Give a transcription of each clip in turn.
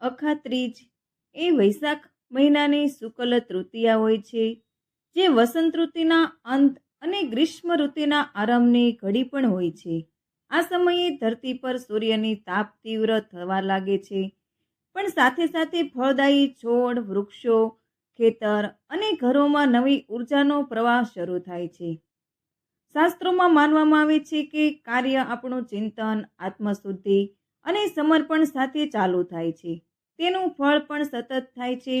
અખાત્રીજ એ વૈશાખ મહિનાની શુક્લ તૃતીયા હોય છે, જે વસંત ઋતુના અંત અને ગ્રીષ્મ ઋતુના આરંભની ઘડી પણ હોય છે. આ સમયે ધરતી પર સૂર્યની તાપ તીવ્ર થવા લાગે છે, પણ સાથે સાથે ફળદાયી છોડ, વૃક્ષો, ખેતર અને ઘરોમાં નવી ઉર્જાનો પ્રવાહ શરૂ થાય છે. શાસ્ત્રોમાં માનવામાં આવે છે કે કાર્ય આપણું ચિંતન, આત્મશુદ્ધિ અને સમર્પણ સાથે ચાલુ થાય છે. તેનું ફળ પણ સતત થાય છે.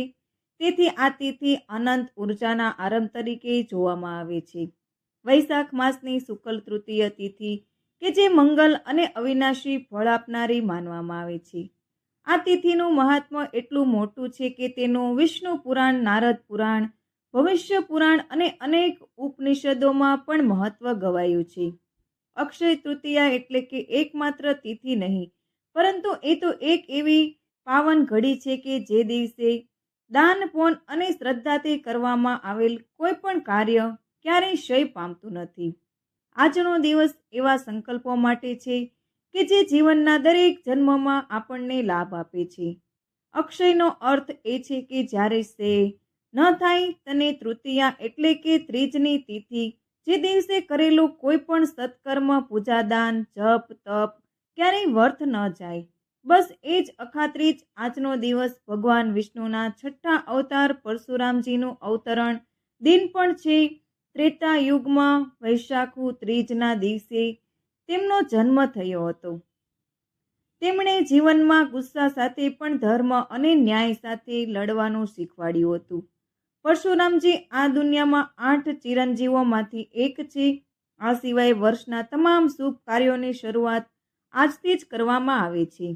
તેથી આ તિથિ અનંત ઉર્જાના આરંભ તરીકે જોવામાં આવે છે. વૈશાખ માસની શુક્લ તૃતીય તિથિ, કે જે મંગલ અને અવિનાશી ફળ આપનારી માનવામાં આવે છે. આ તિથિનું મહાત્મ્ય એટલું મોટું છે કે તેનું વિષ્ણુ પુરાણ, નારદ પુરાણ, ભવિષ્ય પુરાણ અને અનેક ઉપનિષદોમાં પણ મહત્વ ગવાયું છે. અક્ષય તૃતીયા એટલે કે એકમાત્ર તિથિ નહીં, પરંતુ એ તો એક એવી પાવન ઘડી છે કે જે દિવસે દાન, પોન અને શ્રદ્ધાથી કરવામાં આવેલ કોઈ પણ કાર્ય ક્યારેય ક્ષય પામતું નથી. આજનો દિવસ એવા સંકલ્પો માટે છે કે જે જીવનના દરેક જન્મમાં આપણને લાભ આપે છે. અક્ષયનો અર્થ એ છે કે જ્યારે સે ન થાય તને તૃતીયા એટલે કે ત્રીજની તિથિ, જે દિવસે કરેલું કોઈ પણ સત્કર્મ, પૂજાદાન, જપ, તપ ક્યારેય વર્થ ન જાય. બસ એ જ અખાત્રીજ આજનો દિવસ ભગવાન વિષ્ણુના છઠ્ઠા અવતાર પરશુરામજીનું અવતરણ. દિન પણ છે ત્રેતા યુગમાં વૈશાખુ ત્રીજના દિવસે તેમનો જન્મ થયો હતો. તેમણે જીવનમાં ગુસ્સા સાથે પણ ધર્મ અને ન્યાય સાથે લડવાનું શીખવાડ્યું હતું. પરશુરામજી આ દુનિયામાં આઠ ચિરંજીવોમાંથી એક છે. આ સિવાય વર્ષના તમામ શુભ કાર્યોની શરૂઆત આજથી જ કરવામાં આવે છે.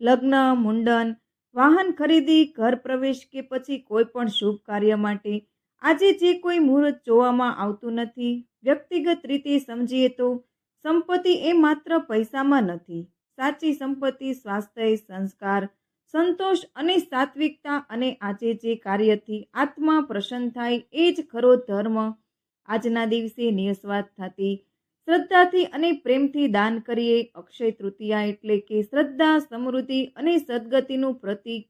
લગ્ન, મુંડન, વાહન ખરીદી, ઘર પ્રવેશ કે પછી કોઈ પણ શુભ કાર્ય માટે આજે જે કોઈ મુહૂર્ત જોવામાં આવતું નથી, વ્યક્તિગત રીતે સમજીએ તો સંપત્તિ એ માત્ર પૈસામાં નથી. સાચી સંપત્તિ, સ્વાસ્થ્ય, સંસ્કાર, સંતોષ અને સાત્વિકતા અને આજે જે કાર્યથી આત્મા પ્રસન્ન થાય એ જ ખરો ધર્મ. આજના દિવસે નિસ્વાર્થ થતી શ્રદ્ધાથી અને પ્રેમથી દાન કરીએ. અક્ષય તૃતીયા એટલે કે શ્રદ્ધા, સમૃદ્ધિ અને સદગતિનું પ્રતીક,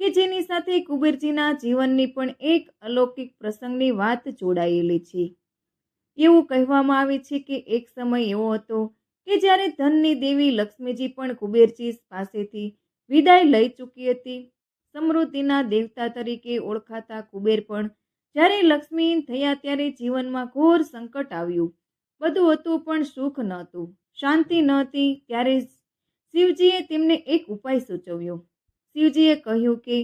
કે જેની સાથે કુબેરજીના જીવનની પણ એક અલૌકિક પ્રસંગની વાત જોડાયેલી છે. એવું કહેવામાં આવે છે કે એક સમય એવો હતો કે જ્યારે ધનની દેવી લક્ષ્મીજી પણ કુબેરજી પાસેથી વિદાય લઈ ચૂકી હતી. સમૃદ્ધિના દેવતા તરીકે ઓળખાતા કુબેર પણ જ્યારે લક્ષ્મી થયા ત્યારે જીવનમાં ઘોર સંકટ આવ્યું. બધું હતું પણ સુખ નહોતું. શાંતિ નહોતી, ત્યારે શિવજીએ તેમને એક ઉપાય સૂચવ્યો. શિવજીએ કહ્યું કે,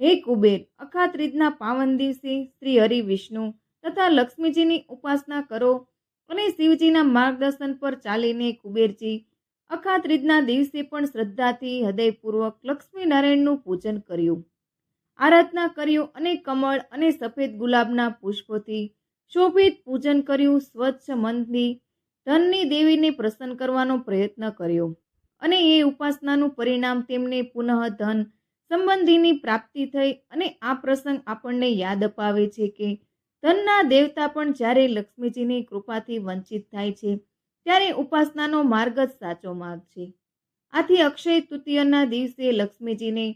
હે કુબેર અખાત્રીજના પાવન દિવસે શ્રી હરિ વિષ્ણુ તથા લક્ષ્મીજીની ઉપાસના કરો અને શિવજીના માર્ગદર્શન પર ચાલીને કુબેરજી અખાત્રીજના દિવસે પણ શ્રદ્ધાથી હૃદયપૂર્વક લક્ષ્મીનારાયણનું પૂજન કર્યું. આરાધના કર્યું અને કમળ અને સફેદ ગુલાબના પુષ્પોથી શોભિત પૂજન કર્યું સ્વચ્છ મનથી ધનની દેવીને પ્રસન્ન કરવાનો પ્રયત્ન કર્યો અને એ ઉપાસનાનું પરિણામ તેમને પુનઃ ધન સંબંધીની પ્રાપ્તિ થઈ અને આ પ્રસંગ આપણને યાદ અપાવે છે કે ધનના દેવતા પણ જ્યારે લક્ષ્મીજીની કૃપાથી વંચિત થાય છે, ત્યારે ઉપાસનાનો માર્ગ જ સાચો માર્ગ છે. આથી અક્ષય તૃતીયના દિવસે લક્ષ્મીજીને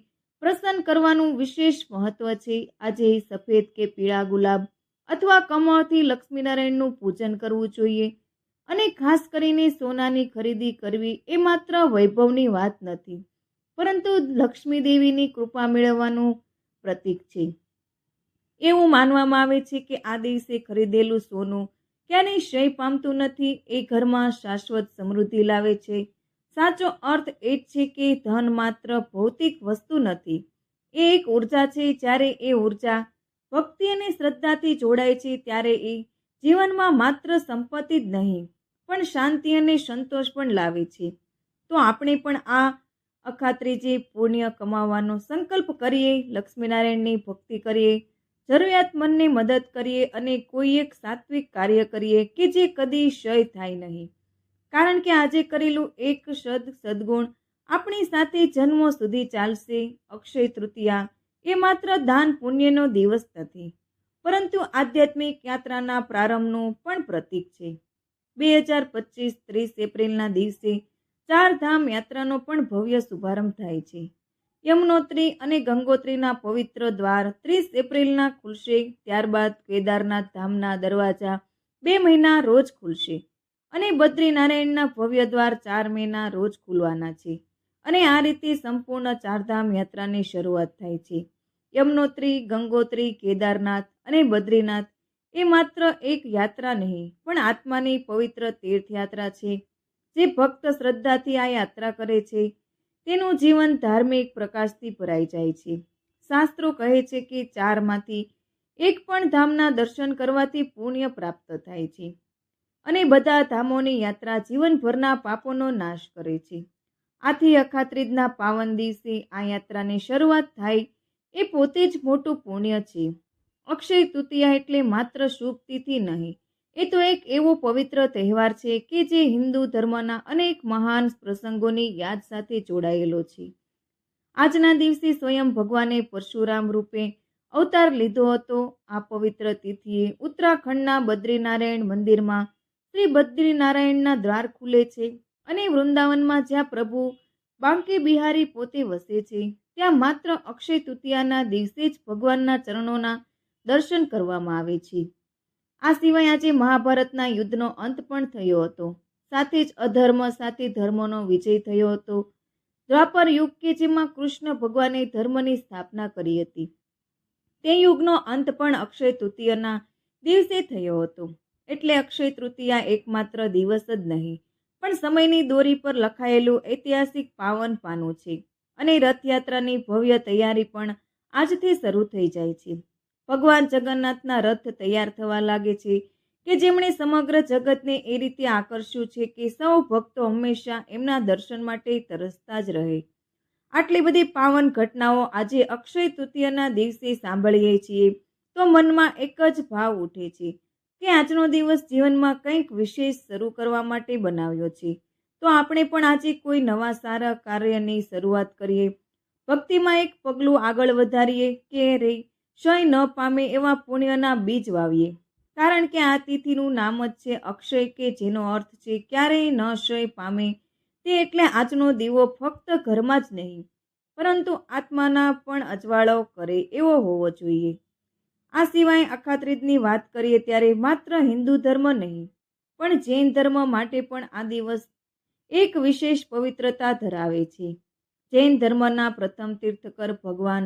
પ્રસન્ન કરવાનું વિશેષ મહત્વ છે. આજે સફેદ કે પીળા ગુલાબ અથવા કમળથી લક્ષ્મીનારાયણનું પૂજન કરવું જોઈએ. અને ખાસ કરીને સોનાની ખરીદી કરવી એ માત્ર વૈભવની વાત નથી, પરંતુ લક્ષ્મી દેવીની કૃપા મેળવવાનું પ્રતીક છે. એવું માનવામાં આવે છે કે આ દિવસે ખરીદેલું સોનું ક્યારેય ક્ષય પામતું નથી, એ ઘરમાં શાશ્વત સમૃદ્ધિ લાવે છે. સાચો અર્થ એ જ છે કે ધન માત્ર ભૌતિક વસ્તુ નથી, એ એક ઊર્જા છે જ્યારે એ ઊર્જા ભક્તિ અને શ્રદ્ધાથી જોડાય છે ત્યારે એ જીવનમાં માત્ર સંપત્તિ જ નહીં, પણ શાંતિ અને સંતોષ પણ લાવે છે. તો આપણે પણ આ અખાત્રીજી પુણ્ય કમાવાનો સંકલ્પ કરીએ, લક્ષ્મીનારાયણની ભક્તિ કરીએ જરૂરિયાતમંદને મદદ કરીએ અને કોઈ એક સાત્વિક કાર્ય કરીએ કે જે કદી ક્ષય થાય નહીં. કારણ કે આજે કરેલું એક સદ સદગુણ આપણી સાથે જન્મો સુધી ચાલશે, અક્ષય તૃતીયા એ માત્ર દાન પુણ્યનો દિવસ નથી, પરંતુ આધ્યાત્મિક યાત્રાના પ્રારંભનું પણ પ્રતીક છે. બે હજાર પચીસ ત્રીસ એપ્રિલના દિવસે ચાર ધામ યાત્રાનો પણ ભવ્ય શુભારંભ થાય છે. યમનોત્રી અને ગંગોત્રીના પવિત્ર દ્વાર ત્રીસ એપ્રિલના ખુલશે, ત્યારબાદ કેદારનાથ ધામના દરવાજા બે મહિના રોજ ખુલશે અને બદ્રીનારાયણના ભવ્ય દ્વાર ચાર મહિના રોજ ખુલવાના છે અને આ રીતે સંપૂર્ણ ચારધામ યાત્રાની શરૂઆત થાય છે. યમનોત્રી, ગંગોત્રી, કેદારનાથ અને બદ્રીનાથ એ માત્ર એક યાત્રા નહીં, પણ આત્માની પવિત્ર તીર્થયાત્રા છે, જે ભક્ત શ્રદ્ધાથી આ યાત્રા કરે છે. તેનું જીવન ધાર્મિક પ્રકાશથી ભરાઈ જાય છે. શાસ્ત્રો કહે છે કે ચારમાંથી એક પણ ધામના દર્શન કરવાથી પુણ્ય પ્રાપ્ત થાય છે અને બધા ધામોની યાત્રા જીવનભરના પાપોનો નાશ કરે છે. આથી અખાત્રીજના પાવન દિવસે આ યાત્રાની શરૂઆત થાય એ પોતે જ મોટું પુણ્ય છે. અક્ષય તૃતીયા એટલે માત્ર શુભ તિથિ નહીં, એ તો એક એવો પવિત્ર તહેવાર છે કે જે હિન્દુ ધર્મના અનેક મહાન પ્રસંગોની યાદ સાથે જોડાયેલો છે. આજના દિવસે સ્વયં ભગવાને પરશુરામ રૂપે અવતાર લીધો હતો. આ પવિત્ર તિથિએ ઉત્તરાખંડના બદ્રીનારાયણ મંદિરમાં શ્રી બદ્રીનારાયણના દ્વાર ખુલે છે અને વૃંદાવનમાં જ્યાં પ્રભુ બાંકે બિહારી પોતે વસે છે. ત્યાં માત્ર અક્ષય તૃતીયાના દિવસે જ ભગવાનના ચરણોના દર્શન કરવામાં આવે છે. આ સિવાય આજે મહાભારતના યુદ્ધનો અંત પણ થયો હતો. સાથે જ અધર્મ, સાથે ધર્મનો વિજય થયો હતો. દ્વાપર યુગ કે જેમાં કૃષ્ણ ભગવાને ધર્મની સ્થાપના કરી હતી. તે યુગનો અંત પણ અક્ષય તૃતીયાના દિવસે થયો હતો. એટલે અક્ષય તૃતીયા એકમાત્ર દિવસ જ નહીં, પણ સમયની દોરી પર લખાયેલું ઐતિહાસિક પાવન પાનું છે. અને રથયાત્રાની ભવ્ય તૈયારી પણ આજથી શરૂ થઈ જાય છે. ભગવાન જગન્નાથના રથ તૈયાર થવા લાગે છે કે જેમણે સમગ્ર જગતને એ રીતે આકર્ષ્યું છે કે સૌ ભક્તો હંમેશા એમના દર્શન માટે તરસતા જ રહે. આટલી બધી પાવન ઘટનાઓ આજે અક્ષય તૃતીયાના દિવસે સાંભળીએ છીએ તો મનમાં એક જ ભાવ ઉઠે છે કે આજનો દિવસ જીવનમાં કંઈક વિશેષ શરૂ કરવા માટે બનાવ્યો છે. તો આપણે પણ આજે કોઈ નવા સારા કાર્યની શરૂઆત કરીએ. ભક્તિમાં એક પગલું આગળ વધારીએ કે રે, ક્ષય ન પામે એવા પુણ્યના બીજ વાવીએ. કારણ કે આ તિથિનું નામ જ છે અક્ષય કે જેનો અર્થ છે ક્યારેય ન ક્ષય પામે તે એટલે આજનો દીવો ફક્ત ઘરમાં જ નહીં, પરંતુ આત્માના પણ અજવાળો કરે એવો હોવો જોઈએ. આ સિવાય અખાત્રીજની વાત કરીએ ત્યારે માત્ર હિન્દુ ધર્મ નહીં, પણ જૈન ધર્મ માટે પણ આ દિવસ એક વિશેષ પવિત્રતા ધરાવે છે. જૈન ધર્મના પ્રથમ તીર્થકર ભગવાન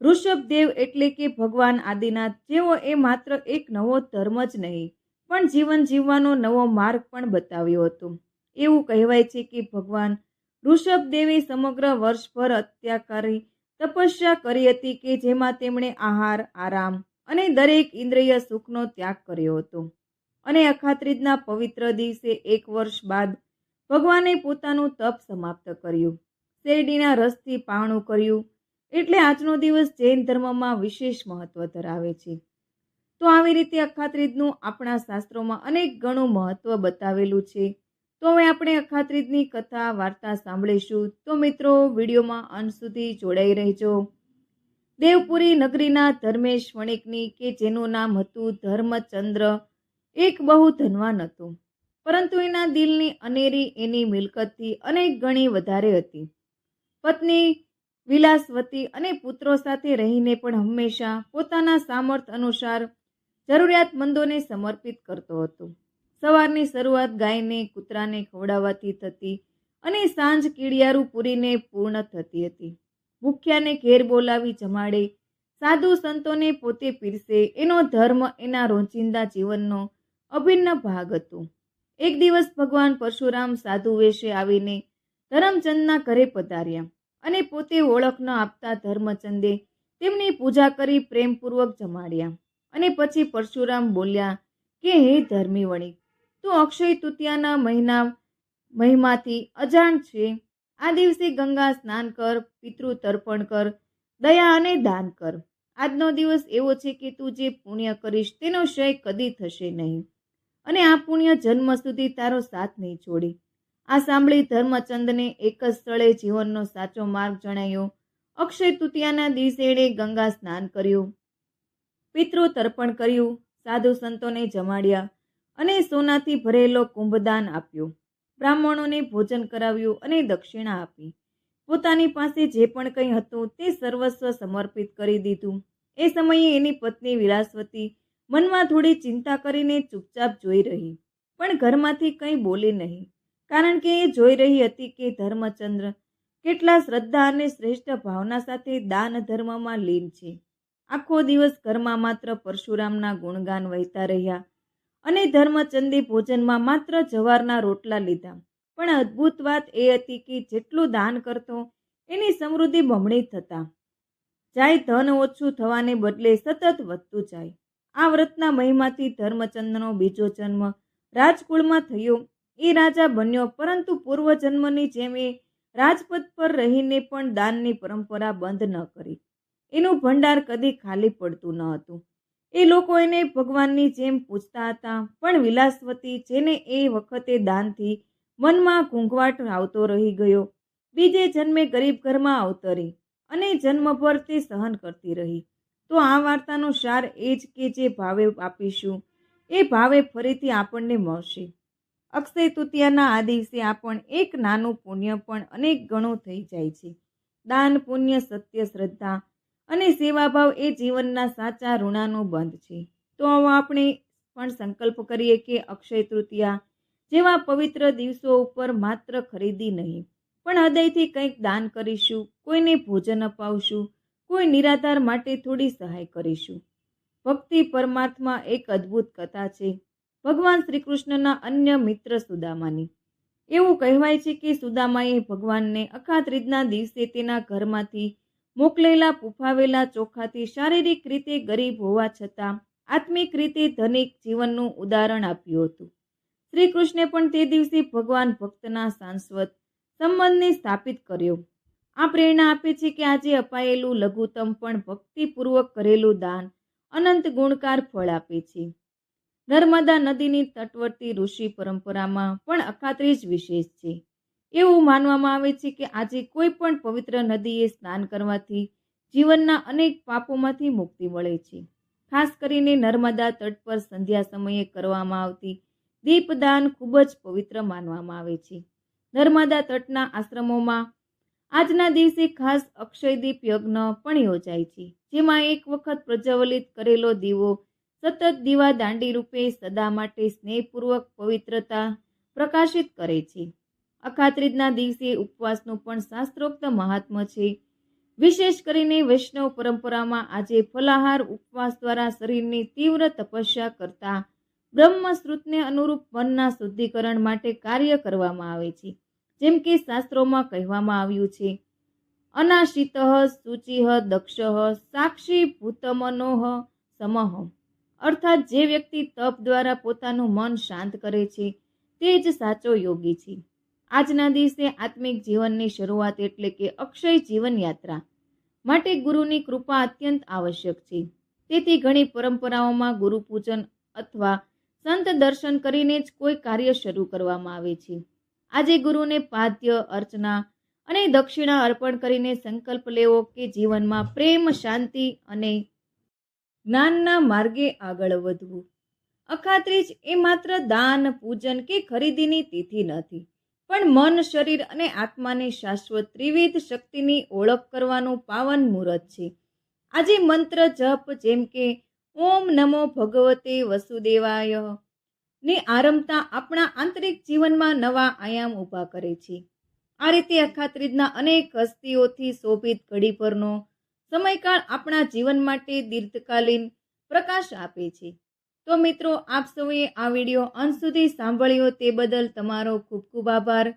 ઋષભદેવ એટલે કે ભગવાન આદિનાથ, જેઓ એ માત્ર એક નવો ધર્મ જ નહીં, પણ જીવન જીવવાનો નવો માર્ગ પણ બતાવ્યો હતો. એવું કહેવાય છે કે ભગવાન ઋષભદેવે સમગ્ર વર્ષભર અત્યાકારી તપસ્યા કરી હતી કે જેમાં તેમણે આહાર, આરામ અને દરેક ઇન્દ્રિય સુખનો ત્યાગ કર્યો હતો. અને અખાત્રીજના પવિત્ર દિવસે એક વર્ષ બાદ ભગવાને પોતાનું તપ સમાપ્ત કર્યું. શેરડીના રસથી પાણું કર્યું. એટલે આજનો દિવસ જૈન ધર્મમાં વિશેષ મહત્વ ધરાવે છે. તો આવી રીતે અખાત્રીજનું આપણા શાસ્ત્રોમાં અનેક ગણું મહત્વ બતાવેલું છે. તો હવે આપણે અખાત્રીજની કથા, વાર્તા સાંભળીશું. તો મિત્રો, વિડીયોમાં અંત સુધી જોડાઈ રહેજો. દેવપુરી નગરીના ધર્મેશ વણિકની, કે જેનું નામ હતું ધર્મચંદ્ર, એક બહુ ધનવાન હતો. પરંતુ એના દિલની અનેરી એની મિલકતથી અનેક ગણી વધારે હતી. પત્ની, વિલાસવતી અને પુત્રો સાથે રહીને પણ હંમેશા પોતાના સામર્થ અનુસાર જરૂરિયાતમંદોને સમર્પિત કરતો હતો. સવારની શરૂઆત ગાયને, કૂતરાને ખવડાવવાથી થતી અને સાંજ કીડિયારું પૂરીને પૂર્ણ થતી હતી. ભૂખ્યાને ઘેર બોલાવી જમાડે, સાધુ સંતોને પોતે પીરસે એનો ધર્મ એના રોજિંદા જીવનનો અભિન્ન ભાગ હતો. એક દિવસ ભગવાન પરશુરામ સાધુ વેશે આવીને ધરમચંદના ઘરે પધાર્યા અને પોતે ઓળખ ન આપતા ધર્મચંદે તેમની પૂજા કરી પ્રેમપૂર્વક જમાડ્યા. અને પછી પરશુરામ બોલ્યા કે, હે ધર્મી વણિક તું અક્ષય તૃતીયાના મહિના, મહિમાથી અજાણ છે. આ દિવસે ગંગા સ્નાન કર, પિતૃ તર્પણ કર, દયા અને દાન કર. આજનો દિવસ એવો છે કે તું જે પુણ્ય કરીશ તેનો ક્ષય કદી થશે નહીં. અને આ પુણ્ય જન્મ સુધી તારો સાથ નહીં છોડે. આ સાંભળી ધર્મચંદને એક જ સ્થળે જીવનનો સાચો માર્ગ જણાયો. અક્ષય તૃતીયાના દિવસે એણે ગંગા સ્નાન કર્યું. પિતૃ તર્પણ કર્યું, સાધુ સંતોને જમાડ્યા અને સોનાથી ભરેલો કુંભદાન આપ્યું. બ્રાહ્મણોને ભોજન કરાવ્યું અને દક્ષિણા આપી. પોતાની પાસે જે પણ કંઈ હતું તે સર્વસ્વ સમર્પિત કરી દીધું. એ સમયે એની પત્ની વિલાસવતી મનમાં થોડી ચિંતા કરીને ચૂપચાપ જોઈ રહી, પણ ઘરમાંથી કંઈ બોલી નહીં, કારણ કે એ જોઈ રહી હતી કે ધર્મચંદ્ર કેટલા શ્રદ્ધા અને શ્રેષ્ઠ ભાવના સાથે દાન ધર્મમાં લીન છે. આખો દિવસ ઘરમાં માત્ર પરશુરામના ગુણગાન વહેતા રહ્યા અને ધર્મચંદે ભોજનમાં માત્ર જવારના રોટલા લીધા. પણ અદ્ભુત વાત એ હતી કે જેટલું દાન કરતો, એની સમૃદ્ધિ બમણી થતા. જાય ધન ઓછું થવાને બદલે સતત વધતું જાય. આ વ્રતના મહિમાથી ધર્મચંદનો બીજો જન્મ રાજકુળમાં થયો. એ રાજા બન્યો, પરંતુ પૂર્વજન્મની જેમ એ રાજપદ પર રહીને પણ દાનની પરંપરા બંધ ન કરી. એનું ભંડાર કદી ખાલી પડતું ન હતું. એ લોકો એને ભગવાનની જેમ પૂછતા હતા, પણ વિલાસવતી જેને એ વખતે દાનથી મનમાં ઘૂંઘવાટ આવતો રહી ગયો. બીજે જન્મે ગરીબ ઘરમાં અવતરી અને જન્મભર તે સહન કરતી રહી. તો આ વાર્તાનો સાર એ જ કે જે ભાવે આપીશું. એ ભાવે ફરીથી આપણને મળશે. અક્ષય તૃતીયાના આ દિવસે આપણ એક નાનું પુણ્ય પણ અનેક ગણું થઈ જાય છે. દાન, પુણ્ય, સત્ય, શ્રદ્ધા અને સેવાભાવ એ જીવનના સાચા ઋણાનો બંધ છે. તો આપણે પણ સંકલ્પ કરીએ કે અક્ષય તૃતીયા જેવા પવિત્ર દિવસો ઉપર માત્ર ખરીદી નહીં, પણ હૃદયથી કંઈક દાન કરીશું, કોઈને ભોજન અપાવશું કોઈ નિરાધાર માટે થોડી સહાય કરીશું. ભક્તિ પરમાર્થમાં એક અદ્ભુત કથા છે. ભગવાન શ્રી કૃષ્ણના અન્ય મિત્ર સુદામાની. એવું કહેવાય છે કે સુદામાએ ભગવાનને અખાત્રીજના દિવસે તેના ઘરમાંથી મોકલેલા પુફાવેલા ચોખાથી શારીરિક રીતે ગરીબ હોવા છતાં આત્મિક રીતે ધનિક જીવનનું ઉદાહરણ આપ્યું હતું. શ્રી કૃષ્ણે પણ તે દિવસે ભગવાન ભક્તના સાંસ્વત સંબંધને સ્થાપિત કર્યો. આ પ્રેરણા આપે છે કે આજે અપાયેલું લઘુત્તમ પણ ભક્તિપૂર્વક કરેલું દાન અનંત ગુણકાર ફળ આપે છે. નર્મદા નદીની તટવર્તી ઋષિ પરંપરામાં પણ અખાત્રીજ વિશેષ છે. એવું માનવામાં આવે છે કે આજે કોઈ પણ પવિત્ર નદીએ સ્નાન કરવાથી જીવનના અનેક પાપોમાંથી મુક્તિ મળે છે. ખાસ કરીને નર્મદા તટ પર સંધ્યા સમયે કરવામાં આવતી દીપદાન ખૂબ જ પવિત્ર માનવામાં આવે છે. નર્મદા તટના આશ્રમોમાં આજના દિવસે ખાસ અક્ષયદીપ યજ્ઞ પણ યોજાય છે, જેમાં એક વખત પ્રજ્વલિત કરેલો દીવો સતત દીવા દાંડી રૂપે સદા માટે સ્નેહપૂર્વક પવિત્રતા પ્રકાશિત કરે છે. અખાત્રીજના દિવસે ઉપવાસનું પણ શાસ્ત્રોક્ત મહાત્મ છે. વિશેષ કરીને વૈષ્ણવ પરંપરામાં આજે ફલાહાર ઉપવાસ દ્વારા શરીરની તીવ્ર તપસ્યા કરતા બ્રહ્મશ્રુતને અનુરૂપ મનના શુદ્ધિકરણ માટે કાર્ય કરવામાં આવે છે. જેમ કે શાસ્ત્રોમાં કહેવામાં આવ્યું છે, અનાશિત શુચિહ દક્ષ સાક્ષી ભૂતમનોહ સમહ અર્થાત જે વ્યક્તિ તપ દ્વારા પોતાનું મન શાંત કરે છે, તે જ સાચો યોગી છે. આજના દિવસે આત્મિક જીવનની શરૂઆત એટલે કે અક્ષય જીવન યાત્રા માટે ગુરુની કૃપા અત્યંત આવશ્યક છે. તેથી ઘણી પરંપરાઓમાં ગુરુ પૂજન અથવા સંત દર્શન કરીને જ કોઈ કાર્ય શરૂ કરવામાં આવે છે. આજે ગુરુને પાદ્ય અર્ચના અને દક્ષિણા અર્પણ કરીને સંકલ્પ લેવો કે જીવનમાં પ્રેમ, શાંતિ અને જ્ઞાનના માર્ગે આગળ વધવું. અખાત્રીજ એ માત્ર દાન, પૂજન કે ખરીદીની તિથિ નથી, પણ મન, શરીર અને આત્માની શાશ્વત ત્રિવિધ શક્તિની ઓળખ કરવાનું પાવન મુહૂર્ત છે. આજે મંત્ર જપ જેમ કે, ઓમ નમો ભગવતે વસુદેવાય ને આરંભતા આપણા આંતરિક જીવનમાં નવા આયામ ઊભા કરે છે. આ રીતે અખાત્રીજના અનેક હસ્તીઓથી શોભિત ઘડી પરનો સમયકાળ આપણા જીવન માટે દીર્ઘકાલીન પ્રકાશ આપે છે. તો મિત્રો, આપ સૌએ આ વીડિયો અંત સુધી સાંભળ્યો તે બદલ તમારો ખૂબ ખૂબ આભાર.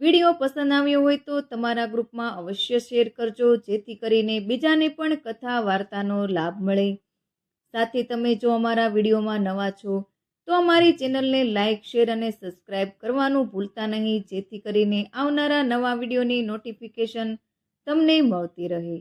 વીડિયો પસંદ આવ્યો હોય તો તમારા ગ્રુપમાં અવશ્ય શેર કરજો, જેથી કરીને બીજાને પણ કથા વાર્તાનો લાભ મળે. સાથે તમે જો અમારા વિડીયોમાં નવા છો તો અમારી ચેનલને લાઇક શેર અને સબસ્ક્રાઇબ કરવાનું ભૂલતા નહીં, જેથી કરીને આવનારા નવા વિડીયોની નોટિફિકેશન તમને મળતી રહે.